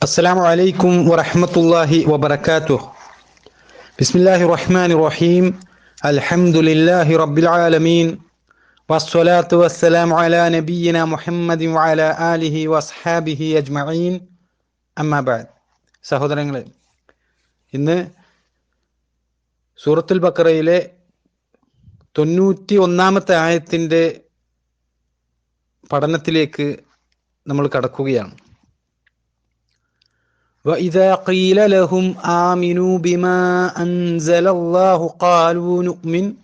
السلام عليكم ورحمة الله وبركاته بسم الله الرحمن الرحيم الحمد لله رب العالمين والصلاة والسلام على نبينا محمد وعلى آله وأصحابه أجمعين أما بعد സഹോദരങ്ങളെ ഇന്ന് സൂറത്തുൽ ബക്കറയിലെ തൊണ്ണൂറ്റി ഒന്നാമത്തെ ആയത്തിൻ്റെ പഠനത്തിലേക്ക് നമ്മൾ കടക്കുകയാണ് وإذا قيل لهم آمنوا بما أنزل الله قالوا نؤمن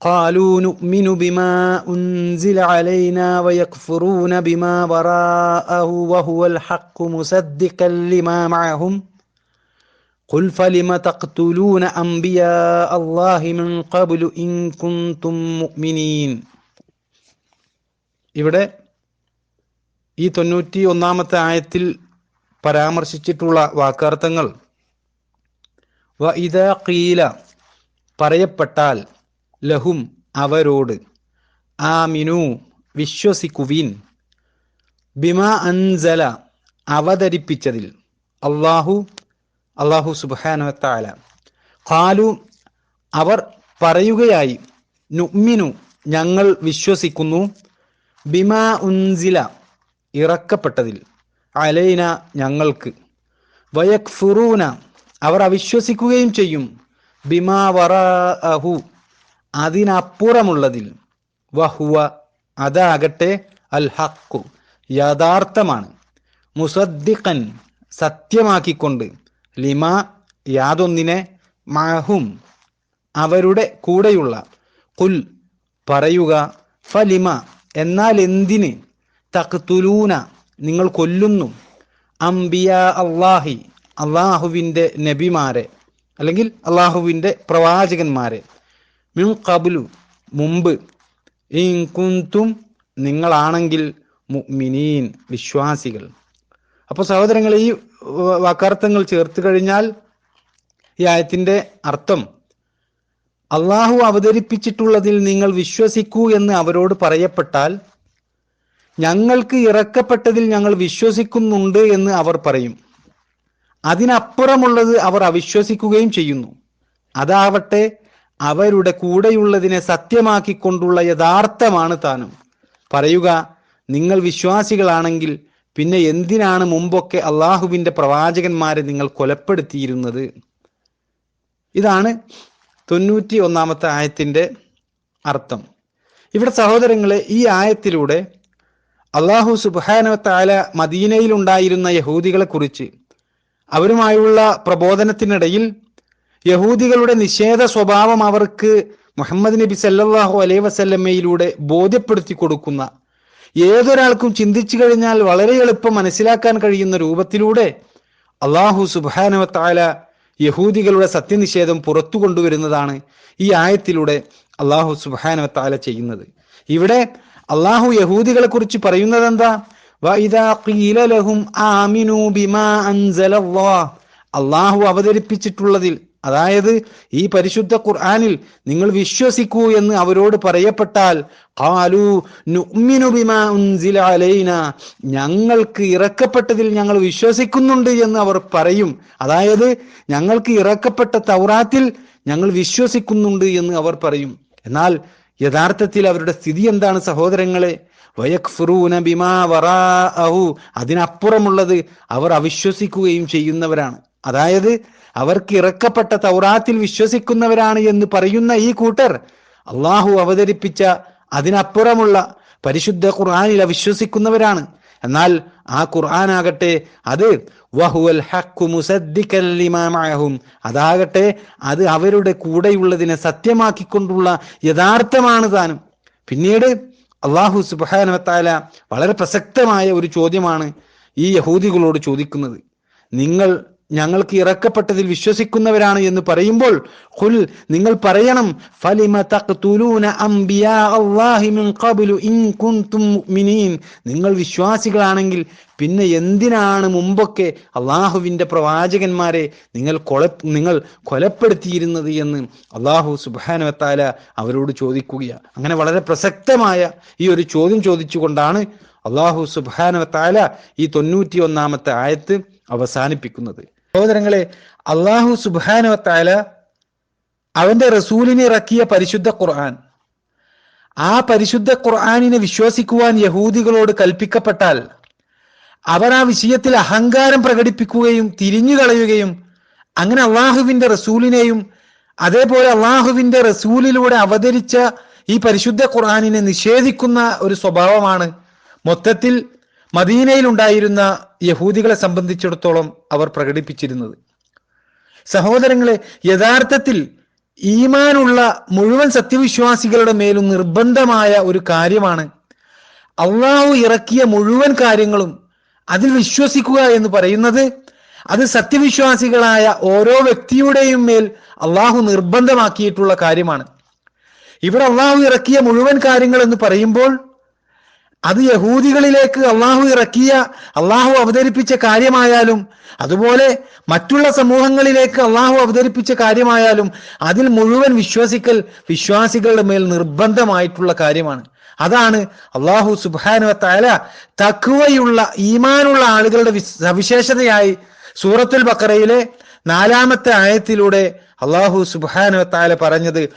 قالوا نؤمن بما أنزل علينا ويكفرون بما وراءه وهو الحق مصدقا لما معهم قل فلم تقتلون أنبياء الله من قبل إن كنتم مؤمنين ഇവിടെ ഈ തൊണ്ണൂറ്റി ഒന്നാമത്തെ ആയത്തിൽ പരാമർശിച്ചിട്ടുള്ള വാക്കാർത്ഥങ്ങൾ. വ കീല പറയപ്പെട്ടാൽ ലഹും അവരോട്. ആമിനു വിശ്വസിക്കുവിൻ. ബിമ അൻസല അവതരിപ്പിച്ചതിൽ. അള്ളാഹു അള്ളാഹു സുബാനത്താല ഖാലു അവർ പറയുകയായി നുമിനു ഞങ്ങൾ വിശ്വസിക്കുന്നു. ബിമ ഉൻസില ഇറക്കപ്പെട്ടതിൽ. അലൈന ഞങ്ങൾക്ക്. വയക്ഫുറൂന അവർ അവിശ്വസിക്കുകയും ചെയ്യും. ബിമാ വറഹു അതിനപ്പുറമുള്ളതിൽ. വഹുവ അതാകട്ടെ അൽ ഹക്കു യഥാർത്ഥമാണ് മുസദ്ദിഖൻ സത്യമാക്കിക്കൊണ്ട്. ലിമ യാതൊന്നിനെ മഹും അവരുടെ കൂടെയുള്ള. കുൽ പറയുക ഫലിമ എന്നാൽ എന്തിന്? തക്തുലൂന നിങ്ങൾ കൊല്ലുന്നു. അംബിയ അള്ളാഹി അള്ളാഹുവിന്റെ നബിമാരെ അല്ലെങ്കിൽ അള്ളാഹുവിന്റെ പ്രവാചകന്മാരെ. മിൻ കബുലു മുമ്പ്. ഇൻകുന്തും നിങ്ങളാണെങ്കിൽ മുഅ്മിനീൻ വിശ്വാസികൾ. അപ്പോൾ സഹോദരങ്ങൾ ഈ വാക്കാർത്ഥങ്ങൾ ചേർത്ത് കഴിഞ്ഞാൽ ഈ ആയത്തിന്റെ അർത്ഥം അള്ളാഹു അവതരിപ്പിച്ചിട്ടുള്ളതിൽ നിങ്ങൾ വിശ്വസിക്കൂ എന്ന് അവരോട് പറയപ്പെട്ടാൽ ഞങ്ങൾക്ക് ഇറക്കപ്പെട്ടതിൽ ഞങ്ങൾ വിശ്വസിക്കുന്നുണ്ട് എന്ന് അവർ പറയും. അതിനപ്പുറമുള്ളത് അവർ അവിശ്വസിക്കുകയും ചെയ്യുന്നു. അതാവട്ടെ അവരുടെ കൂടെയുള്ളതിനെ സത്യമാക്കിക്കൊണ്ടുള്ള യഥാർത്ഥമാണ് താനും. പറയുക നിങ്ങൾ വിശ്വാസികളാണെങ്കിൽ പിന്നെ എന്തിനാണ് മുമ്പൊക്കെ അള്ളാഹുവിന്റെ പ്രവാചകന്മാരെ നിങ്ങൾ കൊലപ്പെടുത്തിയിരുന്നത്? ഇതാണ് തൊണ്ണൂറ്റി ഒന്നാമത്തെ ആയത്തിന്റെ അർത്ഥം. ഇവിടെ സഹോദരങ്ങളെ ഈ ആയത്തിലൂടെ അള്ളാഹു ഉണ്ടായിരുന്ന യഹൂദികളെ കുറിച്ച് അവരുമായുള്ള പ്രബോധനത്തിനിടയിൽ യഹൂദികളുടെ നിഷേധ സ്വഭാവം അവർക്ക് മുഹമ്മദ് നബി സല്ലാഹു അലൈ വസല്ലമ്മയിലൂടെ ബോധ്യപ്പെടുത്തി കൊടുക്കുന്ന ഏതൊരാൾക്കും ചിന്തിച്ചു കഴിഞ്ഞാൽ വളരെ എളുപ്പം മനസ്സിലാക്കാൻ കഴിയുന്ന രൂപത്തിലൂടെ അള്ളാഹു സുബാനവത്താല യഹൂദികളുടെ സത്യനിഷേധം പുറത്തു കൊണ്ടുവരുന്നതാണ് ഈ ആയത്തിലൂടെ അള്ളാഹു സുബാനവത്താല ചെയ്യുന്നത്. ഇവിടെ അള്ളാഹു യഹൂദികളെ കുറിച്ച് പറയുന്നത് എന്താ അള്ളാഹു അവതരിപ്പിച്ചിട്ടുള്ളതിൽ അതായത് ഈ പരിശുദ്ധ ഖുർആാനിൽ നിങ്ങൾ വിശ്വസിക്കൂ എന്ന് അവരോട് പറയപ്പെട്ടാൽ ഞങ്ങൾക്ക് ഇറക്കപ്പെട്ടതിൽ ഞങ്ങൾ വിശ്വസിക്കുന്നുണ്ട് എന്ന് അവർ പറയും. അതായത് ഞങ്ങൾക്ക് ഇറക്കപ്പെട്ട തൗറാത്തിൽ ഞങ്ങൾ വിശ്വസിക്കുന്നുണ്ട് എന്ന് അവർ പറയും. എന്നാൽ യഥാർത്ഥത്തിൽ അവരുടെ സ്ഥിതി എന്താണ് സഹോദരങ്ങളെ? ബിമാ വറാഅഹു. അതിനപ്പുറമുള്ളത് അവർ അവിശ്വസിക്കുകയും ചെയ്യുന്നവരാണ്. അതായത് അവർക്ക് ഇറക്കപ്പെട്ട തൗറാത്തിൽ വിശ്വസിക്കുന്നവരാണ് എന്ന് പറയുന്ന ഈ കൂട്ടർ അള്ളാഹു അവതരിപ്പിച്ച അതിനപ്പുറമുള്ള പരിശുദ്ധ ഖുർആാനിൽ അവിശ്വസിക്കുന്നവരാണ്. എന്നാൽ ആ ഖുർആൻ ആകട്ടെ അത് വഹുവൽ അതാകട്ടെ അത് അവരുടെ കൂടെയുള്ളതിനെ സത്യമാക്കിക്കൊണ്ടുള്ള യഥാർത്ഥമാണ് താനും. പിന്നീട് അള്ളാഹു സുബാനവത്താല വളരെ പ്രസക്തമായ ഒരു ചോദ്യമാണ് ഈ യഹൂദികളോട് ചോദിക്കുന്നത്. നിങ്ങൾ ഞങ്ങൾക്ക് ഇറക്കപ്പെട്ടതിൽ വിശ്വസിക്കുന്നവരാണ് എന്ന് പറയുമ്പോൾ ഖുൽ നിങ്ങൾ പറയണം ഫലിമ തഖ്തുലൂന അംബിയാ അല്ലാഹി മിൻ ഖബ്ലു ഇൻ കുൻതും മുഅ്മിനീൻ. നിങ്ങൾ വിശ്വാസികളാണെങ്കിൽ പിന്നെ എന്തിനാണ് മുമ്പൊക്കെ അള്ളാഹുവിന്റെ പ്രവാചകന്മാരെ നിങ്ങൾ കൊല നിങ്ങൾ കൊലപ്പെടുത്തിയിരുന്നത് എന്ന് അള്ളാഹു സുബാനവത്താല അവരോട് ചോദിക്കുകയാണ്. അങ്ങനെ വളരെ പ്രസക്തമായ ഈ ഒരു ചോദ്യം ചോദിച്ചുകൊണ്ടാണ് അള്ളാഹു സുബാനവത്താല താല ഈ തൊണ്ണൂറ്റി ഒന്നാമത്തെ ആയത്ത് അവസാനിപ്പിക്കുന്നത്. സഹോദരങ്ങളെ അള്ളാഹു സുബാന താല അവന്റെ റസൂലിനെ ഇറക്കിയ പരിശുദ്ധ ഖുർആൻ. ആ പരിശുദ്ധ ഖുർആാനിനെ വിശ്വസിക്കുവാൻ യഹൂദികളോട് കൽപ്പിക്കപ്പെട്ടാൽ അവർ ആ വിഷയത്തിൽ അഹങ്കാരം പ്രകടിപ്പിക്കുകയും തിരിഞ്ഞു കളയുകയും അങ്ങനെ അള്ളാഹുവിന്റെ റസൂലിനെയും അതേപോലെ അള്ളാഹുവിന്റെ റസൂലിലൂടെ അവതരിച്ച ഈ പരിശുദ്ധ ഖുർആാനിനെ നിഷേധിക്കുന്ന ഒരു സ്വഭാവമാണ് മൊത്തത്തിൽ മദീനയിൽ ഉണ്ടായിരുന്ന യഹൂദികളെ സംബന്ധിച്ചിടത്തോളം അവർ പ്രകടിപ്പിച്ചിരുന്നത്. സഹോദരങ്ങളെ യഥാർത്ഥത്തിൽ ഈമാനുള്ള മുഴുവൻ സത്യവിശ്വാസികളുടെ മേലും നിർബന്ധമായ ഒരു കാര്യമാണ് അള്ളാഹു ഇറക്കിയ മുഴുവൻ കാര്യങ്ങളും അതിൽ വിശ്വസിക്കുക എന്ന് പറയുന്നത്. അത് സത്യവിശ്വാസികളായ ഓരോ വ്യക്തിയുടെയും മേൽ അള്ളാഹു നിർബന്ധമാക്കിയിട്ടുള്ള കാര്യമാണ്. ഇവിടെ അള്ളാഹു ഇറക്കിയ മുഴുവൻ കാര്യങ്ങൾ എന്ന് പറയുമ്പോൾ അത് യഹൂദികളിലേക്ക് അള്ളാഹു ഇറക്കിയ അള്ളാഹു അവതരിപ്പിച്ച കാര്യമായാലും അതുപോലെ മറ്റുള്ള സമൂഹങ്ങളിലേക്ക് അള്ളാഹു അവതരിപ്പിച്ച കാര്യമായാലും അതിൽ മുഴുവൻ വിശ്വസിക്കൽ വിശ്വാസികളുടെ മേൽ നിർബന്ധമായിട്ടുള്ള കാര്യമാണ്. അതാണ് അള്ളാഹു സുബാനു താല തക്കുവയുള്ള ഈമാനുള്ള ആളുകളുടെ സവിശേഷതയായി സൂറത്തുൽ ബക്കറയിലെ നാലാമത്തെ ആയത്തിലൂടെ അള്ളാഹു സുബാന താല പറഞ്ഞത്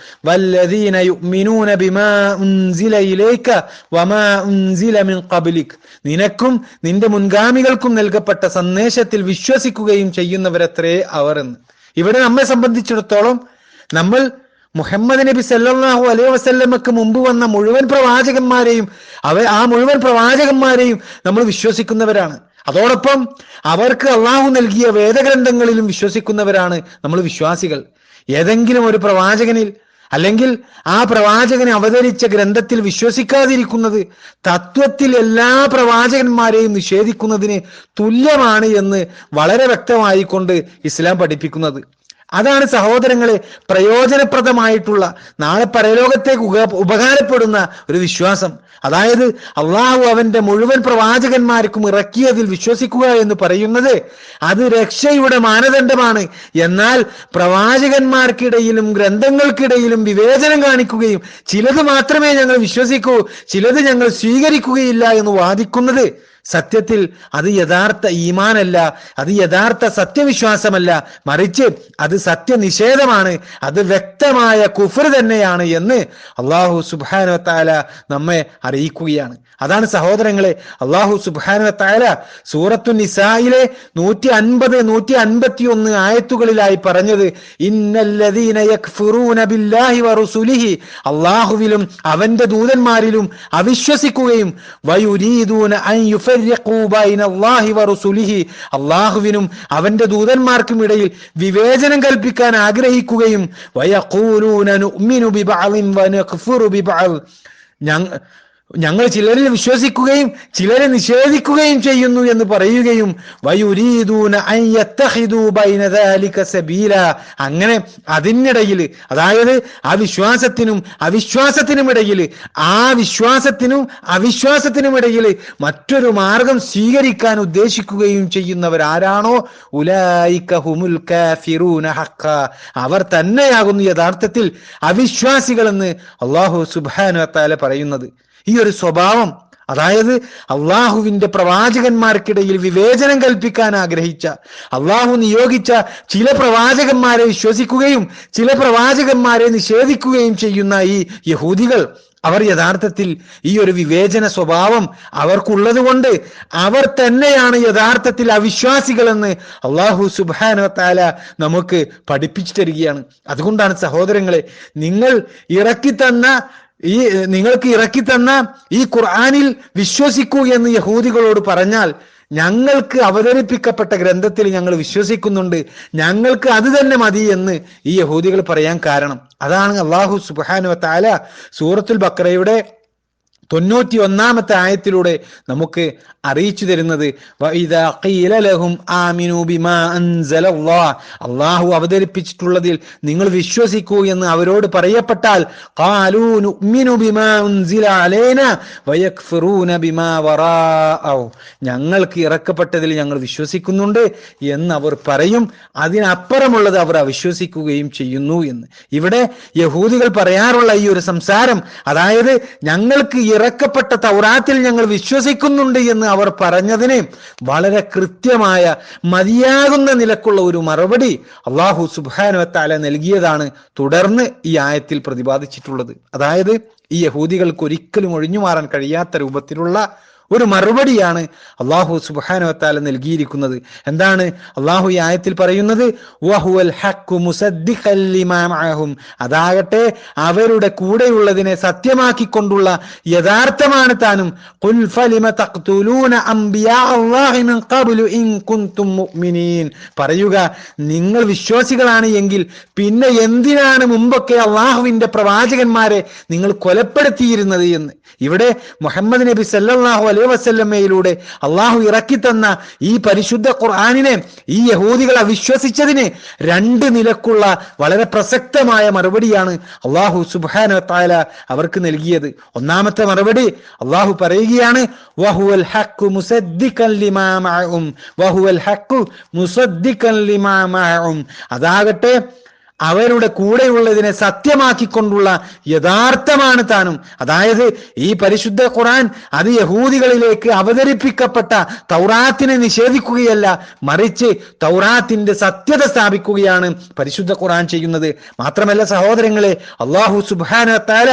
നിനക്കും നിന്റെ മുൻഗാമികൾക്കും നൽകപ്പെട്ട സന്ദേശത്തിൽ വിശ്വസിക്കുകയും ചെയ്യുന്നവരത്രേ അവർ എന്ന്. ഇവിടെ നമ്മെ സംബന്ധിച്ചിടത്തോളം നമ്മൾ മുഹമ്മദ് നബി സല്ലാഹു അലൈഹി വസല്ലമക്ക് മുമ്പ് വന്ന മുഴുവൻ പ്രവാചകന്മാരെയും അവ ആ മുഴുവൻ പ്രവാചകന്മാരെയും നമ്മൾ വിശ്വസിക്കുന്നവരാണ്. അതോടൊപ്പം അവർക്ക് അള്ളാഹു നൽകിയ വേദഗ്രന്ഥങ്ങളിലും വിശ്വസിക്കുന്നവരാണ് നമ്മൾ വിശ്വാസികൾ. ഏതെങ്കിലും ഒരു പ്രവാചകനിൽ അല്ലെങ്കിൽ ആ പ്രവാചകനെ അവതരിച്ച ഗ്രന്ഥത്തിൽ വിശ്വസിക്കാതിരിക്കുന്നത് തത്വത്തിൽ എല്ലാ പ്രവാചകന്മാരെയും നിഷേധിക്കുന്നതിന് തുല്യമാണ് എന്ന് വളരെ വ്യക്തമായിക്കൊണ്ട് ഇസ്ലാം പഠിപ്പിക്കുന്നത്. അതാണ് സഹോദരങ്ങളെ പ്രയോജനപ്രദമായിട്ടുള്ള നാളെ പരലോകത്തേക്ക് ഉപ ഉപകാരപ്പെടുന്ന ഒരു വിശ്വാസം. അതായത് അള്ളാഹു അവന്റെ മുഴുവൻ പ്രവാചകന്മാർക്കും ഇറക്കിയതിൽ വിശ്വസിക്കുക എന്ന് പറയുന്നത് അത് രക്ഷയുടെ മാനദണ്ഡമാണ്. എന്നാൽ പ്രവാചകന്മാർക്കിടയിലും ഗ്രന്ഥങ്ങൾക്കിടയിലും വിവേചനം കാണിക്കുകയും ചിലത് മാത്രമേ ഞങ്ങൾ വിശ്വസിക്കൂ ചിലത് ഞങ്ങൾ സ്വീകരിക്കുകയില്ല എന്ന് വാദിക്കുന്നത് സത്യത്തിൽ അത് യഥാർത്ഥ ഈമാനല്ല അത് യഥാർത്ഥ സത്യവിശ്വാസമല്ല. മറിച്ച് അത് സത്യനിഷേധമാണ് അത് വ്യക്തമായ കുഫർ തന്നെയാണ് എന്ന് അള്ളാഹു സുബാനു നമ്മെ അറിയിക്കുകയാണ്. അതാണ് സഹോദരങ്ങളെ അള്ളാഹു സുബാനു സൂറത്തു നിസായിലെ നൂറ്റി അൻപത് നൂറ്റി അൻപത്തി ഒന്ന് ആയത്തുകളിലായി പറഞ്ഞത് അള്ളാഹുവിലും അവന്റെ ദൂതന്മാരിലും അവിശ്വസിക്കുകയും വയുരീദൂന അൻ അള്ളാഹുവിനും അവന്റെ ദൂതന്മാർക്കും ഇടയിൽ വിവേചനം കൽപ്പിക്കാൻ ആഗ്രഹിക്കുകയും ഞങ്ങൾ ചിലരിൽ വിശ്വസിക്കുകയും ചിലരെ നിഷേധിക്കുകയും ചെയ്യുന്നു എന്ന് പറയുകയും അങ്ങനെ അതിനിടയിൽ അതായത് അവിശ്വാസത്തിനും വിശ്വാസത്തിനും അവിശ്വാസത്തിനും ഇടയിൽ ആ വിശ്വാസത്തിനും അവിശ്വാസത്തിനും ഇടയിൽ മറ്റൊരു മാർഗം സ്വീകരിക്കാൻ ഉദ്ദേശിക്കുകയും ചെയ്യുന്നവർ ആരാണോ അവർ തന്നെയാകുന്നു യഥാർത്ഥത്തിൽ അവിശ്വാസികളെന്ന് അള്ളാഹു വതആല പറയുന്നത്. ഈ ഒരു സ്വഭാവം അതായത് അള്ളാഹുവിന്റെ പ്രവാചകന്മാർക്കിടയിൽ വിവേചനം കൽപ്പിക്കാൻ ആഗ്രഹിച്ച അള്ളാഹു നിയോഗിച്ച ചില പ്രവാചകന്മാരെ വിശ്വസിക്കുകയും ചില പ്രവാചകന്മാരെ നിഷേധിക്കുകയും ചെയ്യുന്ന ഈ യഹൂദികൾ അവർ യഥാർത്ഥത്തിൽ ഈ ഒരു വിവേചന സ്വഭാവം അവർക്കുള്ളത് കൊണ്ട് അവർ തന്നെയാണ് യഥാർത്ഥത്തിൽ അവിശ്വാസികളെന്ന് അള്ളാഹു സുബാന നമുക്ക് പഠിപ്പിച്ചു തരികയാണ്. അതുകൊണ്ടാണ് സഹോദരങ്ങളെ നിങ്ങൾ ഇറക്കി തന്ന ഈ നിങ്ങൾക്ക് ഇറക്കി തന്ന ഈ ഖുർആാനിൽ വിശ്വസിക്കൂ എന്ന് യഹൂദികളോട് പറഞ്ഞാൽ ഞങ്ങൾക്ക് അവതരിപ്പിക്കപ്പെട്ട ഗ്രന്ഥത്തിൽ ഞങ്ങൾ വിശ്വസിക്കുന്നുണ്ട്. ഞങ്ങൾക്ക് അത് തന്നെ മതി എന്ന് ഈ യഹൂദികൾ പറയാൻ കാരണം. അതാണ് അള്ളാഹു സുബാനു സൂറത്തുൽ ബക്രയുടെ തൊണ്ണൂറ്റി ഒന്നാമത്തെ ആയത്തിലൂടെ നമുക്ക് അറിയിച്ചു തരുന്നത് അള്ളാഹു അവതരിപ്പിച്ചിട്ടുള്ളതിൽ നിങ്ങൾ വിശ്വസിക്കൂ എന്ന് അവരോട് പറയപ്പെട്ടാൽ ഞങ്ങൾക്ക് ഇറക്കപ്പെട്ടതിൽ ഞങ്ങൾ വിശ്വസിക്കുന്നുണ്ട് എന്ന് അവർ പറയും. അതിനപ്പുറമുള്ളത് അവർ അവിശ്വസിക്കുകയും ചെയ്യുന്നു എന്ന്. ഇവിടെ യഹൂദികൾ പറയാറുള്ള ഈ ഒരു സംസാരം അതായത് ഞങ്ങൾക്ക് ഇറക്കപ്പെട്ട തൗറാത്തിൽ ഞങ്ങൾ വിശ്വസിക്കുന്നുണ്ട് എന്ന് അവർ പറഞ്ഞതിന് വളരെ കൃത്യമായ മതിയാകുന്ന നിലക്കുള്ള ഒരു മറുപടി അള്ളാഹു സുബാനുവത്താല നൽകിയതാണ് തുടർന്ന് ഈ ആയത്തിൽ പ്രതിപാദിച്ചിട്ടുള്ളത്. അതായത് ഈ യഹൂദികൾക്ക് ഒരിക്കലും ഒഴിഞ്ഞു മാറാൻ കഴിയാത്ത രൂപത്തിലുള്ള ഒരു മറുപടിയാണ് അള്ളാഹു സുബാനുവത്താല നൽകിയിരിക്കുന്നത്. എന്താണ്? അള്ളാഹു ഈ ആയത്തിൽ പറയുന്നത്. അതാകട്ടെ അവരുടെ കൂടെയുള്ളതിനെ സത്യമാക്കിക്കൊണ്ടുള്ള യഥാർത്ഥമാണ് താനും. പറയുക നിങ്ങൾ വിശ്വാസികളാണ് എങ്കിൽ പിന്നെ എന്തിനാണ് മുമ്പൊക്കെ അള്ളാഹുവിന്റെ പ്രവാചകന്മാരെ നിങ്ങൾ കൊലപ്പെടുത്തിയിരുന്നത് എന്ന്? ഇവിടെ മുഹമ്മദ് നബി സല്ലല്ലാഹു അലൈഹി വസല്ലമ്മയിലൂടെ അള്ളാഹു ഇറക്കി തന്ന ഈ പരിശുദ്ധ ഖുർആാനിനെ ഈ യഹൂദികളെ വിശ്വസിച്ചതിന് രണ്ട് നിലക്കുള്ള വളരെ പ്രസക്തമായ മറുപടിയാണ് അള്ളാഹു സുബാന താല അവർക്ക് നൽകിയത്. ഒന്നാമത്തെ മറുപടി അള്ളാഹു പറയുകയാണ് അതാകട്ടെ അവരുടെ കൂടെയുള്ളതിനെ സത്യമാക്കിക്കൊണ്ടുള്ള യഥാർത്ഥമാണ് താനും. അതായത് ഈ പരിശുദ്ധ ഖുറാൻ അത് യഹൂദികളിലേക്ക് അവതരിപ്പിക്കപ്പെട്ട തൗറാത്തിനെ നിഷേധിക്കുകയല്ല മറിച്ച് തൗറാത്തിന്റെ സത്യത സ്ഥാപിക്കുകയാണ് പരിശുദ്ധ ഖുറാൻ ചെയ്യുന്നത്. മാത്രമല്ല സഹോദരങ്ങളെ അള്ളാഹു സുബാന താര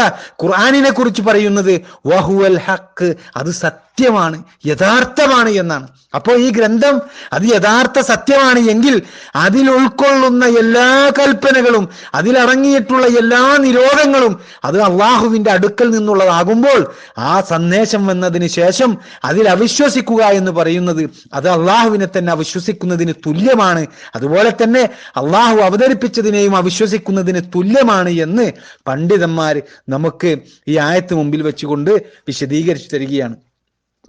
കുറിച്ച് പറയുന്നത് വഹുവൽ ഹക്ക് അത് സത്യമാണ് യഥാർത്ഥമാണ് എന്നാണ്. അപ്പോൾ ഈ ഗ്രന്ഥം അത് യഥാർത്ഥ സത്യമാണ് എങ്കിൽ അതിൽ ഉൾക്കൊള്ളുന്ന എല്ലാ കൽപ്പനകളും അതിലടങ്ങിയിട്ടുള്ള എല്ലാ നിരോധങ്ങളും അത് അള്ളാഹുവിന്റെ അടുക്കൽ നിന്നുള്ളതാകുമ്പോൾ ആ സന്ദേശം വന്നതിന് ശേഷം അതിൽ അവിശ്വസിക്കുക എന്ന് പറയുന്നത് അത് അള്ളാഹുവിനെ തന്നെ അവിശ്വസിക്കുന്നതിന് തുല്യമാണ്. അതുപോലെ തന്നെ അള്ളാഹു അവതരിപ്പിച്ചതിനെയും അവിശ്വസിക്കുന്നതിന് തുല്യമാണ് എന്ന് പണ്ഡിതന്മാർ നമുക്ക് ഈ ആയത്ത് മുമ്പിൽ വെച്ചുകൊണ്ട് വിശദീകരിച്ചു തരികയാണ്.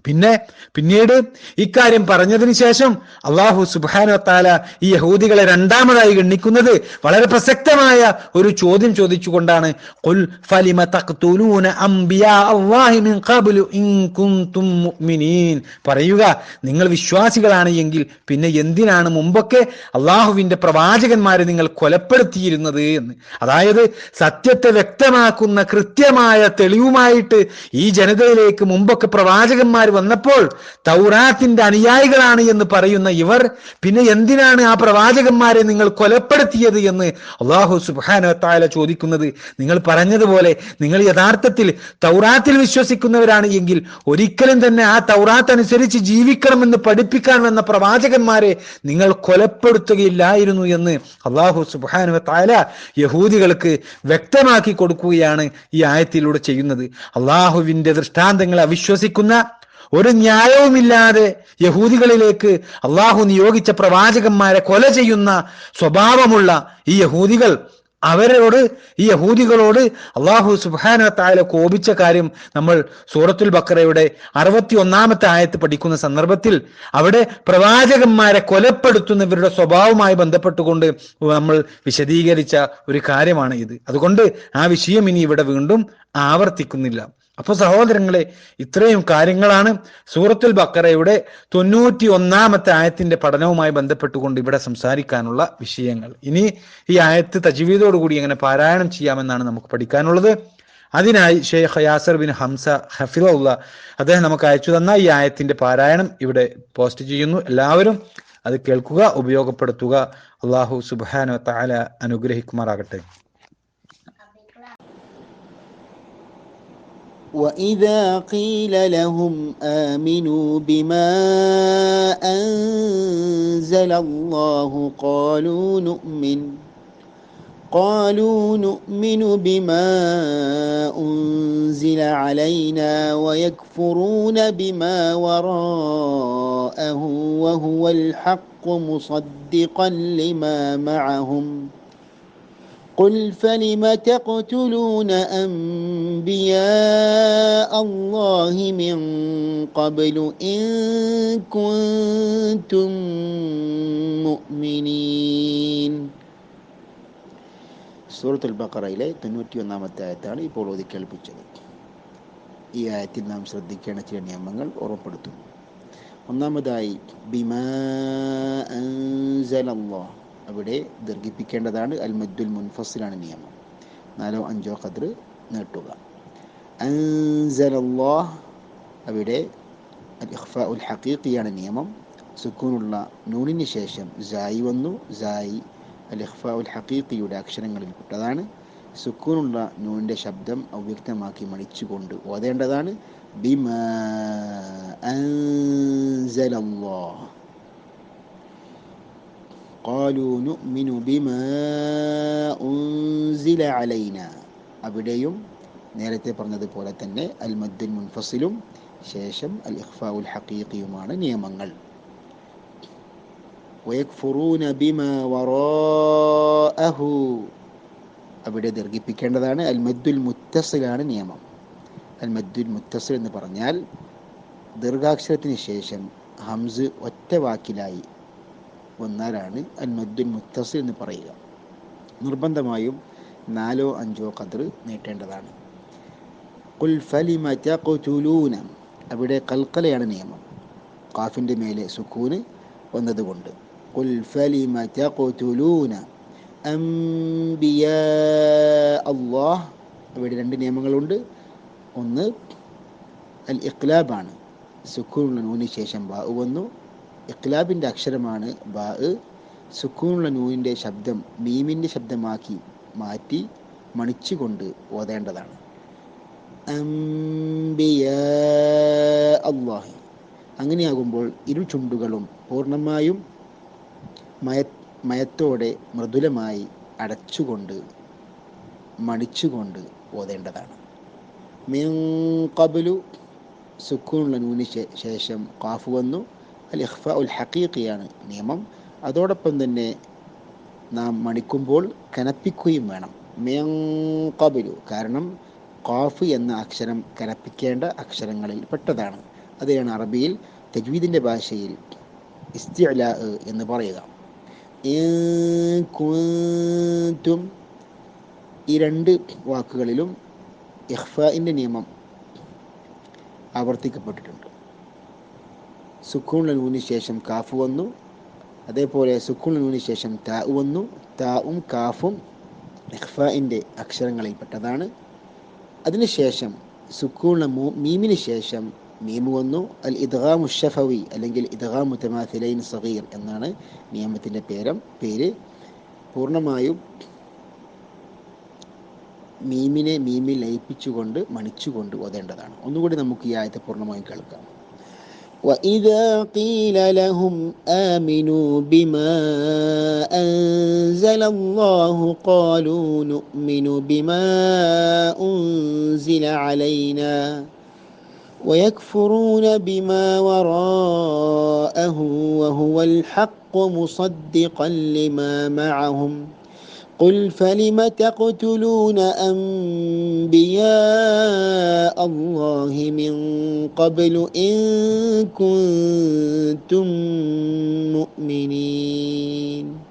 പിന്നെ പിന്നീട് ഇക്കാര്യം പറഞ്ഞതിന് ശേഷം അള്ളാഹു സുബാനോ താല ഈ യഹൂദികളെ രണ്ടാമതായി ഗണ്ണിക്കുന്നത് വളരെ പ്രസക്തമായ ഒരു ചോദ്യം ചോദിച്ചുകൊണ്ടാണ്. പറയുക നിങ്ങൾ വിശ്വാസികളാണ് എങ്കിൽ പിന്നെ എന്തിനാണ് മുമ്പൊക്കെ അള്ളാഹുവിന്റെ പ്രവാചകന്മാരെ നിങ്ങൾ കൊലപ്പെടുത്തിയിരുന്നത് എന്ന് അതായത് സത്യത്തെ വ്യക്തമാക്കുന്ന കൃത്യമായ തെളിവുമായിട്ട് ഈ ജനതയിലേക്ക് മുമ്പൊക്കെ പ്രവാചകന്മാർ വന്നപ്പോൾ തൗറാത്തിന്റെ അനുയായികളാണ് എന്ന് പറയുന്ന ഇവർ പിന്നെ എന്തിനാണ് ആ പ്രവാചകന്മാരെ നിങ്ങൾ കൊലപ്പെടുത്തിയത് എന്ന് അള്ളാഹു സുബാന ചോദിക്കുന്നത്? നിങ്ങൾ പറഞ്ഞതുപോലെ നിങ്ങൾ യഥാർത്ഥത്തിൽ തൗറാത്തിൽ വിശ്വസിക്കുന്നവരാണ് എങ്കിൽ ഒരിക്കലും തന്നെ ആ തൗറാത്ത് അനുസരിച്ച് ജീവിക്കണമെന്ന് പഠിപ്പിക്കാൻ വന്ന പ്രവാചകന്മാരെ നിങ്ങൾ കൊലപ്പെടുത്തുകയില്ലായിരുന്നു എന്ന് അള്ളാഹു സുബാനു യഹൂദികൾക്ക് വ്യക്തമാക്കി കൊടുക്കുകയാണ് ഈ ആയത്തിലൂടെ ചെയ്യുന്നത്. അള്ളാഹുവിന്റെ ദൃഷ്ടാന്തങ്ങളെ അവിശ്വസിക്കുന്ന ഒരു ന്യായവുമില്ലാതെ യഹൂദികളിലേക്ക് അള്ളാഹു നിയോഗിച്ച പ്രവാചകന്മാരെ കൊല ചെയ്യുന്ന സ്വഭാവമുള്ള ഈ യഹൂദികൾ അവരോട് ഈ യഹൂദികളോട് അള്ളാഹു സുബാന താല കോപിച്ച കാര്യം നമ്മൾ സൂറത്തുൽ ബക്കറയുടെ അറുപത്തി ഒന്നാമത്തെ ആയത്ത് പഠിക്കുന്ന സന്ദർഭത്തിൽ അവിടെ പ്രവാചകന്മാരെ കൊലപ്പെടുത്തുന്നവരുടെ സ്വഭാവവുമായി ബന്ധപ്പെട്ടുകൊണ്ട് നമ്മൾ വിശദീകരിച്ച ഒരു കാര്യമാണ് ഇത് അതുകൊണ്ട് ആ വിഷയം ഇനി ഇവിടെ വീണ്ടും ആവർത്തിക്കുന്നില്ല. അപ്പൊ സഹോദരങ്ങളെ ഇത്രയും കാര്യങ്ങളാണ് സൂറത്തുൽ ബക്കറയുടെ തൊണ്ണൂറ്റി ഒന്നാമത്തെ ആയത്തിന്റെ പഠനവുമായി ബന്ധപ്പെട്ടുകൊണ്ട് ഇവിടെ സംസാരിക്കാനുള്ള വിഷയങ്ങൾ. ഇനി ഈ ആയത്ത് തജ്വീദോടുകൂടി എങ്ങനെ പാരായണം ചെയ്യാമെന്നാണ് നമുക്ക് പഠിക്കാനുള്ളത്. അതിനായി ഷെയ്ഖ് യാസർ ബിൻ ഹംസ ഹഫിറുള്ള അദ്ദേഹം നമുക്ക് അയച്ചു തന്ന ഈ ആയത്തിന്റെ പാരായണം ഇവിടെ പോസ്റ്റ് ചെയ്യുന്നു. എല്ലാവരും അത് കേൾക്കുക ഉപയോഗപ്പെടുത്തുക. അള്ളാഹു സുബാന താല അനുഗ്രഹിക്കുമാറാകട്ടെ. وإذا قيل لهم آمنوا بما أنزل الله قالوا نؤمن قالوا نؤمن بما أنزل علينا ويكفرون بما وراءه وهو الحق مصدقا لما معهم قل فلم تقتلون أنبياء الله من قبل إن كنتم مؤمنين സൂറത്തുൽ ബക്കറയിലെ തൊണ്ണൂറ്റി ഒന്നാമത്തെ ആയത്താണ് ഇപ്പോൾ ഓതി കേൾപ്പിച്ചത് ഈ ആയത്തിൽ നാം ശ്രദ്ധിക്കേണ്ട ചില നിയമങ്ങൾ ഓർമ്മപ്പെടുത്തുന്നു ഒന്നാമതായി ബിമാ അൻസലല്ലാഹ് അവിടെ ദീർഘിപ്പിക്കേണ്ടതാണ് അൽ മദ്ദുൽ മുൻഫസിലാണ് നിയമം. നാലോ അഞ്ചോ ഖദർ നീട്ടുക. അൻസലല്ലാഹ് അവിടെ അൽ ഇഖ്ഫാഉൽ ഹഖീഖിയാണ് നിയമം. സുക്കൂനുള്ള നൂനിന് ശേഷം സായി വന്നു. സായി അൽ ഇഖ്ഫാഉൽ ഹഖീഖിയുടെ അക്ഷരങ്ങളിൽ പെട്ടതാണ്. സുക്കൂനുള്ള നൂനിന്റെ ശബ്ദം അവ്യക്തമാക്കി മണിച്ചുകൊണ്ട് ഓതേണ്ടതാണ്. ബിമ അൻസലല്ലാഹ്. قالوا نؤمن بما أنزل علينا അവിടെയും നേരത്തെ പറഞ്ഞതുപോലെ തന്നെ അൽ മദ്ദുൽ മുൻഫസിലും ശേഷം അൽ ഇഖ്ഫാഉൽ ഹഖീഖിയുമാണ് നിയമങ്ങൾ വയക്ഫുറൂന ബിമ വറാഅഹു അവിടെ ദീർഘിപ്പിക്കേണ്ടതാണ് അൽ മദ്ദുൽ മുത്തസിലാണ് നിയമം അൽ മദ്ദുൽ മുത്തസിൽ എന്ന് പറഞ്ഞാൽ ദീർഘാക്ഷരത്തിന് ശേഷം ഹംസ് ഒറ്റ വാക്കിലായി വന്നാലാണ് അൽ മദ്ദുൽ മുത്തസിൽ എന്ന് പറയുക. നിർബന്ധമായും നാലോ അഞ്ചോ കതിർ നീട്ടേണ്ടതാണ്. ഖുൽ ഫലിമ തഖ്തുലൂന. അവിടെ കൽക്കലയാണ് നിയമം. കാഫിന്റെ മേലെ സുക്കൂന് വന്നതുകൊണ്ട്. ഖുൽ ഫലിമ തഖ്തുലൂന. അംബിയാ അല്ലാഹ് അവിടെ രണ്ട് നിയമങ്ങളുണ്ട്. ഒന്ന് അൽ ഇഖ്ലാബാണ്. സുക്കൂനുള്ള നൂന് ശേഷം ബാ വന്നു. ഇഖ്ലാബിന്റെ അക്ഷരമാണ് ബാ സുക്കൂണുള്ള നൂവിന്റെ ശബ്ദം മീമിന്റെ ശബ്ദമാക്കി മാറ്റി മണിച്ചുകൊണ്ട് ഓതേണ്ടതാണ്. അങ്ങനെയാകുമ്പോൾ ഇരു ചുണ്ടുകളും പൂർണമായും മയ മയത്തോടെ മൃദുലമായി അടച്ചുകൊണ്ട് മണിച്ചുകൊണ്ട് ഓതേണ്ടതാണ്. മിൻ കബലു സുക്കൂണുള്ള നൂന് ശേഷം കാഫ് വന്നു. അൽ ഉൽ ഹക്കീഖിയാണ് നിയമം. അതോടൊപ്പം തന്നെ നാം മണിക്കുമ്പോൾ കനപ്പിക്കുകയും വേണം. മേങ്കബിലു കാരണം ഖാഫ് എന്ന അക്ഷരം കനപ്പിക്കേണ്ട അക്ഷരങ്ങളിൽ പെട്ടതാണ്. അതിനാണ് അറബിയിൽ തജ്വീദിന്റെ ഭാഷയിൽ ഇസ്തിഅല എന്ന് പറയുക. കുന്തും ഈ രണ്ട് വാക്കുകളിലും ഇഖ്ഫാഇന്റെ നിയമം ആവർത്തിക്കപ്പെട്ടിട്ടുണ്ട്. സുക്കൂണിന് നൂന് ശേഷം കാഫ് വന്നു. അതേപോലെ സുക്കൂണിന് നൂന് ശേഷം താ വന്നു. താവും കാഫും ഇഖ്ഫാഇന്റെ അക്ഷരങ്ങളിൽപ്പെട്ടതാണ്. അതിനുശേഷം സുക്കൂണിന് മീമിന് ശേഷം മീമ് വന്നു. അൽ ഇദ്ഗാമു ഷഫവി അല്ലെങ്കിൽ ഇദ്ഗാമു തമാഥിലൈൻ സഗീർ എന്നാണ് നിയമത്തിന്റെ പേരം പേര്. പൂർണമായും മീമിനെ മീമിൽ ലയിപ്പിച്ചുകൊണ്ട് മണിച്ചുകൊണ്ട് ഓതേണ്ടതാണ്. ഒന്നുകൂടി നമുക്ക് ഈ ആയത്തെ പൂർണമായും കേൾക്കാം. وإذا قيل لهم آمنوا بما أنزل الله قالوا نؤمن بما أنزل علينا ويكفرون بما وراءه وهو الحق مصدقا لما معهم قل فلم تقتلون أنبياء الله من قبل إن كنتم مؤمنين